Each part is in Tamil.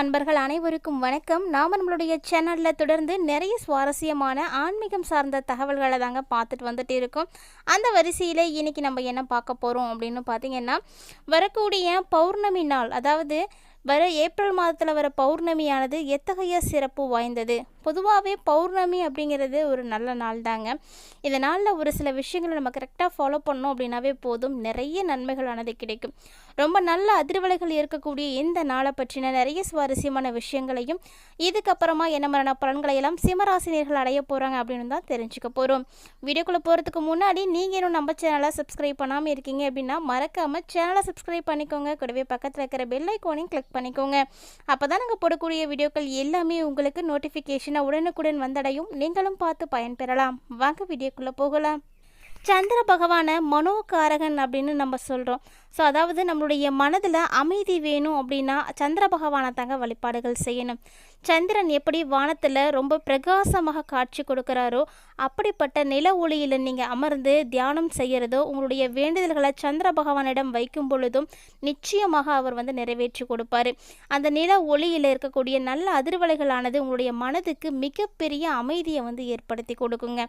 அன்பர்கள் அனைவருக்கும் வணக்கம். நாம் நம்மளுடைய சேனலில் தொடர்ந்து நிறைய சுவாரஸ்யமான ஆன்மீகம் சார்ந்த தகவல்களை தாங்க பார்த்துட்டு வந்துட்டு இருக்கோம். அந்த வரிசையில் இன்னைக்கு நம்ம என்ன பார்க்க போகிறோம் அப்படின்னு பார்த்தீங்கன்னா வரக்கூடிய பௌர்ணமி நாள் அதாவது வர ஏப்ரல் மாதத்தில் வர பௌர்ணமியானது எத்தகைய சிறப்பு வாய்ந்தது? பொதுவாகவே பௌர்ணமி அப்படிங்கிறது ஒரு நல்ல நாள் தாங்க இந்த நாளில் ஒரு சில விஷயங்களை நம்ம கரெக்டாக ஃபாலோ பண்ணோம் அப்படின்னாவே போதும். நிறைய நன்மைகளானது கிடைக்கும். ரொம்ப நல்ல அதிர்வலைகள் இருக்கக்கூடிய இந்த நாளை பற்றின நிறைய சுவாரஸ்யமான விஷயங்களையும் இதுக்கப்புறமா என்ன மாதிரியான பலன்களை எல்லாம் சிம்மராசினியர்கள் அடைய போகிறாங்க அப்படின்னு தான் தெரிஞ்சுக்க போகிறோம் வீடியோக்குள்ளே போகிறதுக்கு முன்னாடி நீங்கள் இன்னும் நம்ம சேனலை சப்ஸ்கிரைப் பண்ணாமல் இருக்கீங்க அப்படின்னா மறக்காமல் சேனலை சப்ஸ்கிரைப் பண்ணிக்கோங்க. கூடவே பக்கத்தில் இருக்கிற பெல் ஐக்கானையும் கிளிக் பண்ணிக்கோங்க. அப்போ தான் நாங்கள் போடக்கூடிய வீடியோக்கள் எல்லாமே உங்களுக்கு நோட்டிஃபிகேஷன் உடனுக்குடன் வந்தடையும் நீங்களும் பார்த்து பயன்பெறலாம் வாங்க வீடியோக்குள்ளே போகலாம். சந்திர பகவானை மனோகாரகன் அப்படின்னு நம்ம சொல்கிறோம் ஸோ அதாவது நம்மளுடைய மனதில் அமைதி வேணும் அப்படின்னா சந்திர பகவானை தாங்க வழிபாடுகள் செய்யணும். சந்திரன் எப்படி வானத்தில் ரொம்ப பிரகாசமாக காட்சி கொடுக்குறாரோ அப்படிப்பட்ட நில ஒளியில் நீங்கள் அமர்ந்து தியானம் செய்கிறதோ உங்களுடைய வேண்டுதல்களை சந்திர பகவானிடம் வைக்கும் பொழுதும் நிச்சயமாக அவர் வந்து நிறைவேற்றி கொடுப்பார். அந்த நில ஒளியில் இருக்கக்கூடிய நல்ல அதிர்வலைகளானது உங்களுடைய மனதுக்கு மிகப்பெரிய அமைதியை வந்து ஏற்படுத்தி கொடுக்குங்க.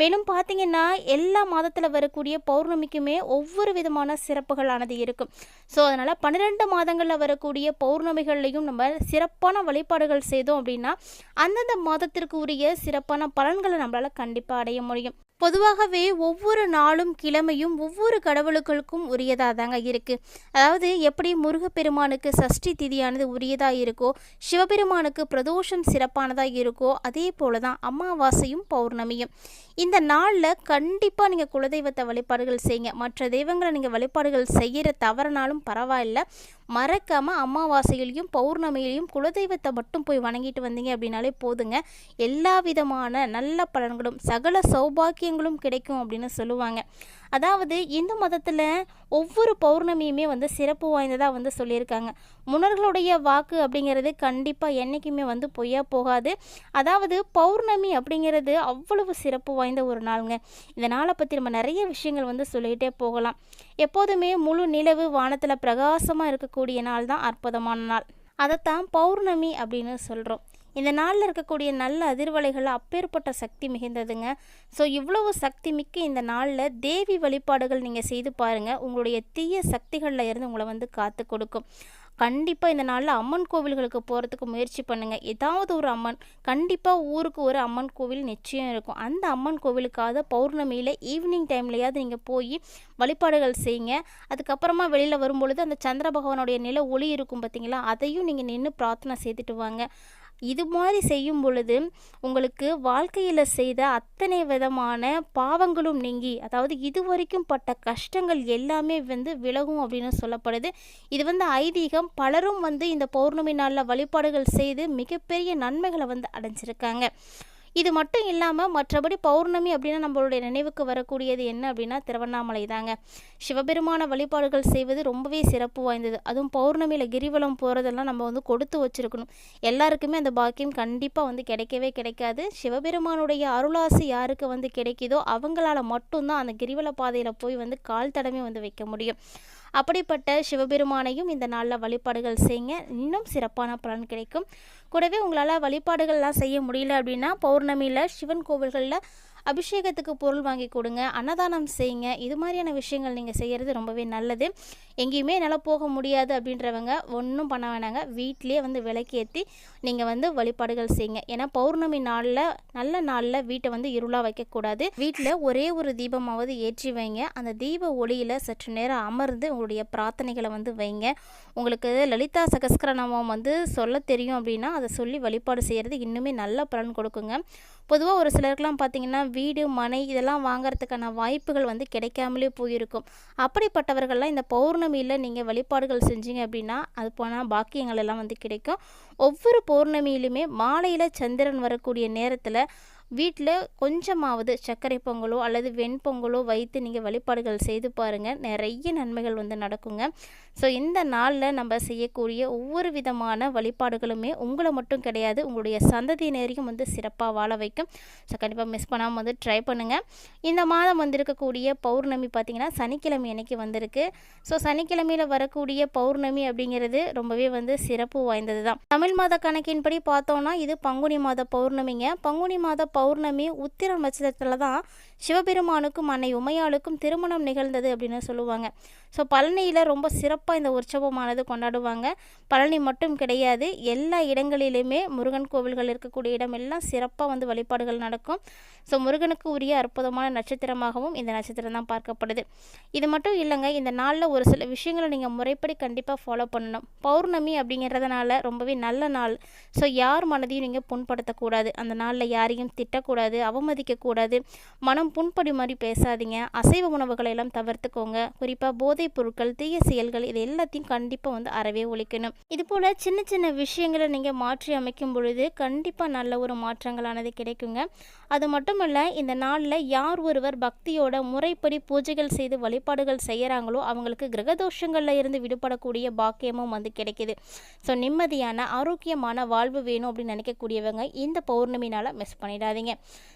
மேலும் பார்த்தீங்கன்னா எல்லா மாதத்தில் வரக்கூடிய பௌர்ணமிக்குமே ஒவ்வொரு விதமான சிறப்புகளான சிறப்புகளானது இருக்கும். ஸோ அதனால் பன்னிரெண்டு மாதங்களில் வரக்கூடிய பௌர்ணமிகள்லையும் நம்ம சிறப்பான வழிபாடுகள் செய்தோம் அப்படின்னா அந்தந்த மாதத்திற்கு உரிய சிறப்பான பலன்களை நம்மளால் கண்டிப்பாக அடைய முடியும். பொதுவாகவே ஒவ்வொரு நாளும் கிழமையும் ஒவ்வொரு கடவுளுக்களுக்கும் உரியதாக தாங்க இருக்குது அதாவது எப்படி முருகப்பெருமானுக்கு சஷ்டி திதியானது உரியதாக இருக்கோ சிவபெருமானுக்கு பிரதோஷம் சிறப்பானதாக இருக்கோ அதே போல தான் அமாவாசையும் பௌர்ணமியும். இந்த நாளில் கண்டிப்பாக நீங்கள் குலதெய்வத்தை வழிபாடுகள் செய்யுங்க மற்ற தெய்வங்களை நீங்கள் வழிபாடுகள் செய்கிற தவறுனாலும் பரவாயில்ல. மறக்காமல் அமாவாசையிலையும் பௌர்ணமியிலையும் குலதெய்வத்தை மட்டும் போய் வணங்கிட்டு வந்தீங்க அப்படின்னாலே போதுங்க. எல்லா விதமான நல்ல பலன்களும் சகல சௌபாக்கியங்களும் கிடைக்கும் அப்படின்னு சொல்லுவாங்க. அதாவது இந்து மதத்தில் ஒவ்வொரு பௌர்ணமியுமே வந்து சிறப்பு வாய்ந்ததாக வந்து சொல்லியிருக்காங்க. முன்னர்களுடைய வாக்கு அப்படிங்கிறது கண்டிப்பாக என்றைக்குமே வந்து பொய்யா போகாது. அதாவது பௌர்ணமி அப்படிங்கிறது அவ்வளவு சிறப்பு வாய்ந்த ஒரு நாளுங்க. இந்த நாளை பற்றி நம்ம நிறைய விஷயங்கள் வந்து சொல்லிகிட்டே போகலாம். எப்போதுமே முழு நிலவு வானத்தில் பிரகாசமாக இருக்கக்கூடிய நாள் தான் அற்புதமான நாள். அதைத்தான் பௌர்ணமி அப்படின்னு சொல்கிறோம் இந்த நாளில் இருக்கக்கூடிய நல்ல அதிர்வலைகள் அப்பேற்பட்ட சக்தி மிகுந்ததுங்க. ஸோ இவ்வளவு சக்தி மிக்க இந்த நாளில் தேவி வழிபாடுகள் நீங்கள் செய்து பாருங்கள் உங்களுடைய தீய சக்திகளில் இருந்து உங்களை வந்து காத்து கொடுக்கும். கண்டிப்பாக இந்த நாளில் அம்மன் கோவில்களுக்கு போகிறதுக்கு முயற்சி பண்ணுங்கள் ஏதாவது ஒரு அம்மன் கண்டிப்பாக ஊருக்கு ஒரு அம்மன் கோவில் நிச்சயம் இருக்கும். அந்த அம்மன் கோவிலுக்காக பௌர்ணமியில் ஈவினிங் டைம்லையாவது நீங்கள் போய் வழிபாடுகள் செய்யுங்க. அதுக்கப்புறமா வெளியில் வரும்பொழுது அந்த சந்திர பகவானுடைய நில ஒளி இருக்கும் பார்த்தீங்களா அதையும் நீங்கள் நின்று பிரார்த்தனை செய்துட்டு வாங்க. இது மாதிரி செய்யும் பொழுது உங்களுக்கு வாழ்க்கையில் செய்த அத்தனை விதமான பாவங்களும் நீங்கி அதாவது இது வரைக்கும் பட்ட கஷ்டங்கள் எல்லாமே வந்து விலகும் அப்படின்னு சொல்லப்படுது. இது வந்து ஐதீகம் பலரும் வந்து இந்த பௌர்ணமி நாளில் வழிபாடுகள் செய்து மிகப்பெரிய நன்மைகளை வந்து அடைஞ்சிருக்காங்க. இது மட்டும் இல்லாமல் மற்றபடி பௌர்ணமி அப்படின்னா நம்மளுடைய நினைவுக்கு வரக்கூடியது என்ன அப்படின்னா திருவண்ணாமலை தாங்க. சிவபெருமான வழிபாடுகள் செய்வது ரொம்பவே சிறப்பு வாய்ந்தது. அதுவும் பௌர்ணமியில் கிரிவலம் போகிறதெல்லாம் நம்ம வந்து கொடுத்து வச்சுருக்கணும். எல்லாருக்குமே அந்த பாக்கியம் கண்டிப்பாக வந்து கிடைக்கவே கிடைக்காது. சிவபெருமானுடைய அருளாசு யாருக்கு வந்து கிடைக்குதோ அவங்களால மட்டும்தான் அந்த கிரிவல பாதையில் போய் வந்து கால் தடமே வந்து வைக்க முடியும். அப்படிப்பட்ட சிவபெருமானையும் இந்த நாளில் வழிபாடுகள் செய்யுங்க இன்னும் சிறப்பான பலன் கிடைக்கும். கூடவே உங்களால் வழிபாடுகள்லாம் செய்ய முடியல அப்படின்னா பௌர்ணமியில் சிவன் கோவில்களில் அபிஷேகத்துக்கு பொருள் வாங்கி கொடுங்க அன்னதானம் செய்யுங்க. இது மாதிரியான விஷயங்கள் நீங்கள் செய்கிறது ரொம்பவே நல்லது. எங்கேயுமே என்னால் போக முடியாது அப்படின்றவங்க ஒன்றும் பண்ண வேணாங்க. வீட்டிலே வந்து விளக்கேற்றி நீங்கள் வந்து வழிபாடுகள் செய்யுங்க. ஏன்னா பௌர்ணமி நாளில் நல்ல நாளில் வீட்டை வந்து இருளாக வைக்கக்கூடாது. வீட்டில் ஒரே ஒரு தீபமாவது ஏற்றி வைங்க. அந்த தீப ஒளியில் சற்று நேரம் அமர்ந்து உங்களுடைய பிரார்த்தனைகளை வந்து வைங்க. உங்களுக்கு லலிதா சகஸ்கரநாமம் வந்து சொல்ல தெரியும் அப்படின்னா அதை சொல்லி வழிபாடு செய்கிறது இன்னுமே நல்ல பலன் கொடுக்குங்க. பொதுவாக ஒரு சிலருக்கெலாம் பார்த்திங்கன்னா வீடு மனை இதெல்லாம் வாங்கிறதுக்கான வாய்ப்புகள் வந்து கிடைக்காமலே போயிருக்கும். அப்படிப்பட்டவர்கள்லாம் இந்த பௌர்ணமியில் நீங்கள் வழிபாடுகள் செஞ்சீங்க அப்படின்னா அது போனால் பாக்கியங்கள் எல்லாம் வந்து கிடைக்கும். ஒவ்வொரு பௌர்ணமியிலுமே மாலையில் சந்திரன் வரக்கூடிய நேரத்தில் வீட்டில் கொஞ்சமாவது சர்க்கரை பொங்கலோ அல்லது வெண்பொங்கலோ வைத்து நீங்கள் வழிபாடுகள் செய்து பாருங்கள் நிறைய நன்மைகள் வந்து நடக்குங்க. ஸோ இந்த நாளில் நம்ம செய்யக்கூடிய ஒவ்வொரு விதமான வழிபாடுகளுமே உங்களை மட்டும் கிடையாது உங்களுடைய சந்ததியினரையும் வந்து சிறப்பாக வாழ வைக்கும். ஸோ கண்டிப்பாக மிஸ் பண்ணாமல் வந்து ட்ரை பண்ணுங்கள் இந்த மாதம் வந்திருக்கக்கூடிய பௌர்ணமி பார்த்திங்கன்னா சனிக்கிழமை அன்னைக்கு வந்திருக்கு. ஸோ சனிக்கிழமையில் வரக்கூடிய பௌர்ணமி அப்படிங்கிறது ரொம்பவே வந்து சிறப்பு வாய்ந்தது தான் தமிழ் மாத கணக்கின்படி பார்த்தோன்னா இது பங்குனி மாத பௌர்ணமிங்க. பங்குனி மாத பௌர்ணமி உத்திர நட்சத்திரத்தில் தான் சிவபெருமானுக்கும் அன்னை உமையாளுக்கும் திருமணம் நிகழ்ந்தது அப்படின்னு சொல்லுவாங்க. ஸோ பழனியில் ரொம்ப சிறப்பாக இந்த உற்சவமானது கொண்டாடுவாங்க. பழனி மட்டும் கிடையாது எல்லா இடங்களிலுமே முருகன் கோவில்கள் இருக்கக்கூடிய இடம் எல்லாம் சிறப்பாக வந்து வழிபாடுகள் நடக்கும். ஸோ முருகனுக்கு உரிய அற்புதமான நட்சத்திரமாகவும் இந்த நட்சத்திரம் தான் பார்க்கப்படுது. இது மட்டும் இல்லைங்க இந்த நாளில் ஒரு சில விஷயங்களை நீங்கள் முறைப்படி கண்டிப்பாக ஃபாலோ பண்ணணும். பௌர்ணமி அப்படிங்கிறதுனால ரொம்பவே நல்ல நாள். ஸோ யார் மனதையும் நீங்கள் புண்படுத்தக்கூடாது. அந்த நாளில் யாரையும் திட்டக்கூடாது அவமதிக்கக்கூடாது. மனம் புண்படி மாதிரி பேசாதீங்க. அசைவ உணவுகளை எல்லாம் தவிர்த்துக்கோங்க. குறிப்பாக போதைப் பொருட்கள் தீய செயல்கள் இது எல்லாத்தையும் கண்டிப்பாக வந்து அறவே ஒழிக்கணும். இது போல் சின்ன சின்ன விஷயங்களை நீங்கள் மாற்றி அமைக்கும் பொழுது கண்டிப்பாக நல்ல ஒரு மாற்றங்களானது கிடைக்குங்க. அது மட்டுமல்ல இந்த நாளில் யார் ஒருவர் பக்தியோட முறைப்படி பூஜைகள் செய்து வழிபாடுகள் செய்கிறாங்களோ அவங்களுக்கு கிரகதோஷங்களில் இருந்து விடுபடக்கூடிய பாக்கியமும் வந்து கிடைக்குது. ஸோ நிம்மதியான ஆரோக்கியமான வாழ்வு வேணும் அப்படின்னு நினைக்கக்கூடியவங்க இந்த பௌர்ணமினால் மிஸ் பண்ணிடாதீங்க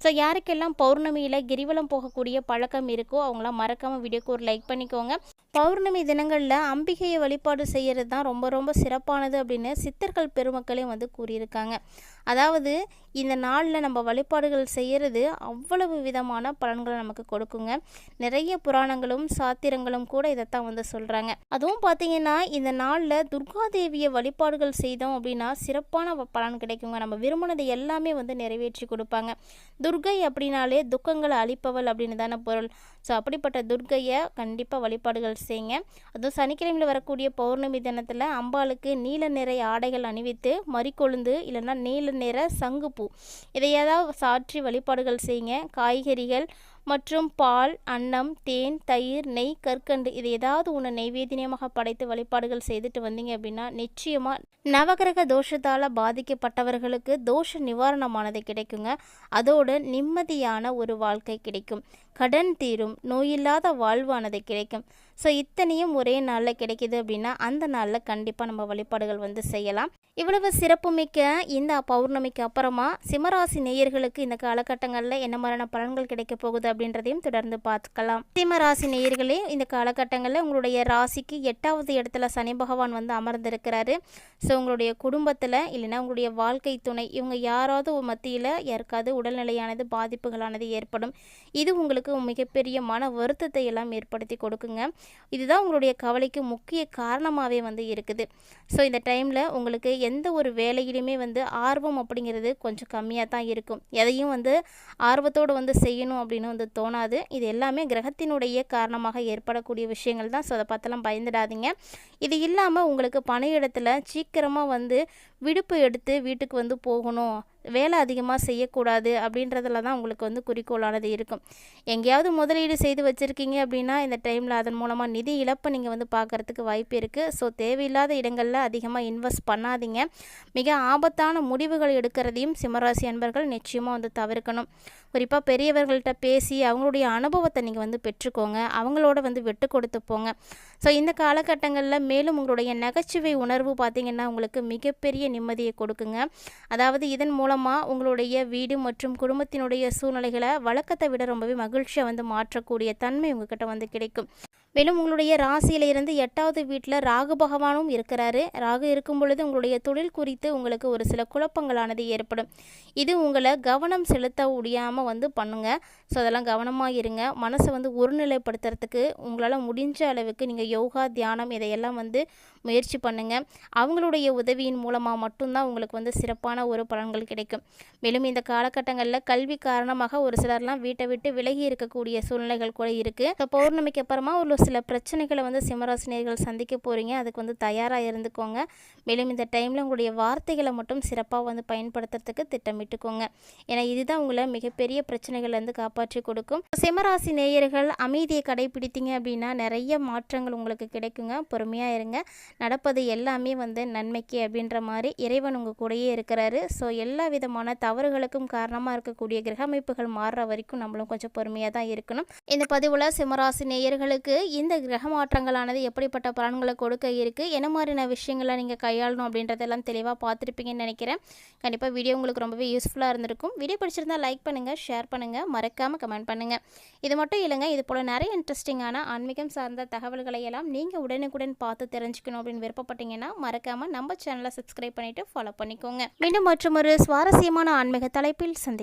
ஸோ யாருக்கெல்லாம் பௌர்ணமியில் கிரிவலம் போகக்கூடிய பழக்கம் இருக்கோ அவங்களாம் மறக்காமல் வீடியோக்கு ஒரு லைக் பண்ணிக்கோங்க. பௌர்ணமி தினங்களில் அம்பிகையை வழிபாடு செய்கிறது தான் ரொம்ப ரொம்ப சிறப்பானது அப்படின்னு சித்தர்கள் பெருமக்களே வந்து கூறியிருக்காங்க. அதாவது இந்த நாளில் நம்ம வழிபாடுகள் செய்கிறது அவ்வளவு விதமான பலன்களை நமக்கு கொடுக்குங்க. நிறைய புராணங்களும் சாத்திரங்களும் கூட இதைத்தான் வந்து சொல்கிறாங்க அதுவும் பார்த்தீங்கன்னா இந்த நாளில் துர்காதேவியை வழிபாடுகள் செய்தோம் அப்படின்னா சிறப்பான வ- பலன் கிடைக்குங்க. நம்ம விரும்பினதை எல்லாமே வந்து நிறைவேற்றி கொடுப்பாங்க. துர்கை அப்படின்னாலே துக்கங்களை அழிப்பவள் அப்படின்னு தானே பொருள். ஸோ அப்படிப்பட்ட துர்க்கையை கண்டிப்பாக வழிபாடுகள் செய்யுங்க. அதுவும் சனிக்கிழமையில் வரக்கூடிய பௌர்ணமி தினத்தில் அம்பாளுக்கு நீல நிற ஆடைகள் அணிவித்து மறிக்கொழுந்து இல்லைன்னா நீல நிற சங்குப்பூ இதை ஏதாவது சாற்றி வழிபாடுகள் செய்யுங்க. காய்கறிகள் மற்றும் பால் அன்னம் தேன் தயிர் நெய் கற்கண்டு இது ஏதாவது ஒன்று நெய்வேத்தியமாக படைத்து வழிபாடுகள் செய்துட்டு வந்தீங்க அப்படின்னா நிச்சயமாக நவகிரக தோஷத்தால் பாதிக்கப்பட்டவர்களுக்கு தோஷ நிவாரணமானது கிடைக்குங்க. அதோடு நிம்மதியான ஒரு வாழ்க்கை கிடைக்கும். கடன் தீரும் நோயில்லாத வாழ்வானது கிடைக்கும். ஸோ இத்தனையும் ஒரே நாளில் கிடைக்கிது அப்படின்னா அந்த நாளில் கண்டிப்பாக நம்ம வழிபாடுகள் வந்து செய்யலாம். இவ்வளவு சிறப்புமிக்க இந்த பௌர்ணமிக்கு அப்புறமா சிம்மராசி நேயர்களுக்கு இந்த காலகட்டங்களில் என்ன மாதிரியான பலன்கள் கிடைக்க போகுது அப்படின்றதையும் தொடர்ந்து பார்த்துக்கலாம். சிம்மராசி நேயர்களே இந்த காலகட்டங்களில் உங்களுடைய ராசிக்கு எட்டாவது இடத்துல சனி பகவான் வந்து அமர்ந்திருக்கிறாரு. ஸோ உங்களுடைய குடும்பத்தில் இல்லைன்னா உங்களுடைய வாழ்க்கை துணை இவங்க யாராவது மத்தியில் யாருக்காவது உடல்நிலையானது பாதிப்புகளானது ஏற்படும். இது உங்களுக்கு மிகப்பெரிய மன வருத்தத்தை எல்லாம் ஏற்படுத்தி கொடுக்குங்க. இதுதான் உங்களுடைய கவலைக்கு முக்கிய காரணமாகவே வந்து இருக்குது. ஸோ இந்த டைமில் உங்களுக்கு எந்த ஒரு வேலையிலுமே வந்து ஆர்வம் அப்படிங்கிறது கொஞ்சம் கம்மியாக தான் இருக்கும். எதையும் வந்து ஆர்வத்தோடு வந்து செய்யணும் அப்படின்னு வந்து தோணாது. இது எல்லாமே கிரகத்தினுடைய காரணமாக ஏற்படக்கூடிய விஷயங்கள் தான். ஸோ அதை பார்த்தெல்லாம் பயந்துடாதீங்க. இது இல்லாமல் உங்களுக்கு பணியிடத்தில் சீக்கிரமாக வந்து விடுப்பு எடுத்து வீட்டுக்கு வந்து போகணும். வேலை அதிகமாக செய்யக்கூடாது அப்படின்றதுல தான் உங்களுக்கு வந்து குறிக்கோளானது இருக்கும். எங்கேயாவது முதலீடு செய்து வச்சுருக்கீங்க அப்படின்னா இந்த டைமில் அதன் மூலமாக நிதி இழப்பை நீங்கள் வந்து பார்க்கறதுக்கு வாய்ப்பு இருக்குது ஸோ தேவையில்லாத இடங்களில் அதிகமாக இன்வெஸ்ட் பண்ணாதீங்க. மிக ஆபத்தான முடிவுகள் எடுக்கிறதையும் சிம்மராசி அன்பர்கள் நிச்சயமாக வந்து தவிர்க்கணும். குறிப்பாக பெரியவர்கள்ட்ட பேசி அவங்களுடைய அனுபவத்தை நீங்கள் வந்து பெற்றுக்கோங்க. அவங்களோட வந்து விட்டு கொடுத்து போங்க. ஸோ இந்த காலகட்டங்களில் மேலும் உங்களுடைய நகைச்சுவை உணர்வு பார்த்திங்கன்னா உங்களுக்கு மிகப்பெரிய நிம்மதியை கொடுக்குங்க. அதாவது இதன் மூலம் மூலமாக உங்களுடைய வீடு மற்றும் குடும்பத்தினுடைய சூழ்நிலைகளை வழக்கத்தை விட ரொம்பவே மகிழ்ச்சியாக வந்து மாற்றக்கூடிய தன்மை உங்ககிட்ட வந்து கிடைக்கும். மேலும் உங்களுடைய ராசியில இருந்து எட்டாவது வீட்டில் ராகு பகவானும் இருக்கிறாரு. ராகு இருக்கும் பொழுது உங்களுடைய தொழில் குறித்து உங்களுக்கு ஒரு சில குழப்பங்களானது ஏற்படும். இது உங்களை கவனம் செலுத்த முடியாமல் வந்து பண்ணுங்க. ஸோ அதெல்லாம் கவனமாக இருங்க. மனசை வந்து ஒருநிலைப்படுத்துறதுக்கு உங்களால் முடிஞ்ச அளவுக்கு நீங்கள் யோகா தியானம் இதையெல்லாம் வந்து முயற்சி பண்ணுங்க. அவங்களுடைய உதவியின் மூலமாக மட்டும்தான் உங்களுக்கு வந்து சிறப்பான ஒரு பலன்கள் கிடைக்கும். மேலும் இந்த காலகட்டங்களில் கல்வி காரணமாக ஒரு சிலர்லாம் வீட்டை விட்டு விலகி இருக்கக்கூடிய சூழ்நிலைகள் கூட இருக்குது இப்போ பௌர்ணமிக்கு அப்புறமா ஒரு சில பிரச்சனைகளை வந்து சிம்மராசினியர்கள் சந்திக்க போகிறீங்க அதுக்கு வந்து தயாராக இருந்துக்கோங்க. மேலும் இந்த டைமில் உங்களுடைய வார்த்தைகளை மட்டும் சிறப்பாக வந்து பயன்படுத்துறதுக்கு திட்டமிட்டுக்கோங்க. ஏன்னா இதுதான் உங்களை மிகப்பெரிய பிரச்சனைகள்லேருந்து காப்பாற்றி கொடுக்கும். சிம்மராசி நேயர்கள் அமைதியை கடைபிடித்தீங்க அப்படின்னா நிறைய மாற்றங்கள் உங்களுக்கு கிடைக்குங்க. பொறுமையாக இருங்க. நடப்பது எல்லாமே வந்து நன்மைக்கு அப்படின்ற மாதிரி இறைவன் உங்கள் கூடயே இருக்கிறாரு. ஸோ எல்லா விதமான தவறுகளுக்கும் காரணமாக இருக்கக்கூடிய கிரக அமைப்புகள் மாறுற வரைக்கும் நம்மளும் கொஞ்சம் பொறுமையாக தான் இருக்கணும். இந்த பதிவில் சிம்மராசி நேயர்களுக்கு இந்த கிரக மாற்றங்களானது எப்படிப்பட்ட பலன்களை கொடுக்க இருக்குது என்ன மாதிரியான விஷயங்களை நீங்கள் கையாளணும் அப்படின்றதெல்லாம் தெளிவாக பார்த்துருப்பீங்கன்னு நினைக்கிறேன். கண்டிப்பாக வீடியோ உங்களுக்கு ரொம்பவே யூஸ்ஃபுல்லாக இருந்திருக்கும். வீடியோ பிடிச்சிருந்தால் லைக் பண்ணுங்கள் ஷேர் பண்ணுங்கள் மறக்காமல் கமெண்ட் பண்ணுங்கள் இது மட்டும் இல்லைங்க இது போல் நிறைய இன்ட்ரெஸ்டிங்கான ஆன்மீகம் சார்ந்த தகவல்களை எல்லாம் நீங்கள் உடனுக்குடன் பார்த்து தெரிஞ்சுக்கணும் அப்படின்னு விருப்பப்பட்டீங்கன்னா மறக்காமல் நம்ம சேனலை சப்ஸ்கிரைப் பண்ணிவிட்டு ஃபாலோ பண்ணிக்கோங்க. மீண்டும் மற்றும் ஒரு சுவாரஸ்யமான ஆன்மீக தலைப்பில் சந்திக்கும்